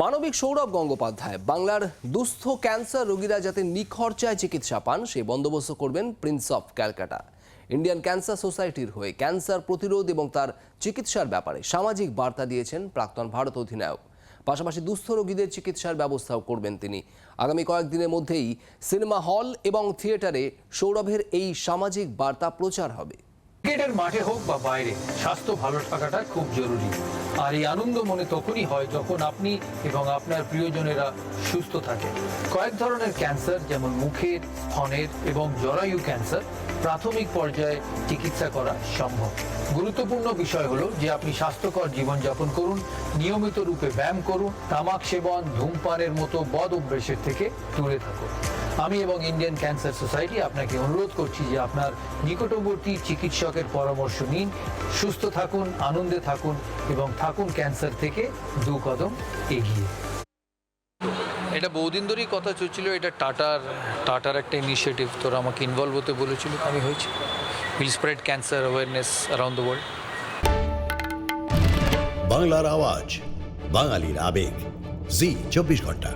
মানবিক সৌরভ গঙ্গোপাধ্যায়, বাংলার দুস্থ ক্যান্সার রোগীরা যাতে নিখরচায় চিকিৎসা পান, সেই বন্দোবস্ত করবেন prince of Calcutta Indian cancer সোসাইটির হয়ে ক্যান্সার প্রতিরোধ এবং তার চিকিৎসার ব্যাপারে সামাজিক বার্তা দিয়েছেন প্রাক্তন ভারত অধিনায়ক। পাশাপাশি দুস্থ রোগীদের চিকিৎসার ব্যবস্থাও করবেন তিনি। আগামী কয়েকদিনের মধ্যেই সিনেমা হল এবং থিয়েটারে সৌরভের এই সামাজিক বার্তা প্রচার হবে। ক্রিকেটের মাঠে হোক বা বাইরে, স্বাস্থ্য ভালো থাকাটা খুব জরুরি। আর এই আনন্দ মনে তখনই হয় যখন আপনি এবং আপনার প্রিয়জনেরা সুস্থ থাকে। কয়েক ধরনের ক্যান্সার যেমন মুখের স্তনের এবং জরায়ু ক্যান্সার প্রাথমিক পর্যায়ে চিকিৎসা করা সম্ভব। গুরুত্বপূর্ণ বিষয় হলো যে আপনি স্বাস্থ্যকর জীবনযাপন করুন, নিয়মিত রূপে ব্যায়াম করুন, তামাক সেবন, ধূমপানের মতো বদ অভ্যেসের থেকে দূরে থাকুন। আমি এবং ইন্ডিয়ান ক্যান্সার সোসাইটি আপনাকে অনুরোধ করছি যে আপনার নিকটবর্তী চিকিৎসকের পরামর্শ নিন সুস্থ থাকুন আনন্দে থাকুন এবং থাকুন ক্যান্সার থেকে দু কদম এগিয়ে। এটা বহুদিন ধরেই কথা চলছিল এটা টাটার টাটার একটা ইনিশিয়েটিভ তোরা আমাকে ইনভলভ হতে বলেছিল আমি হয়েছি। Will spread cancer awareness around the world বাংলার আওয়াজ বাঙালির আবেগ। জি চব্বিশ ঘণ্টা।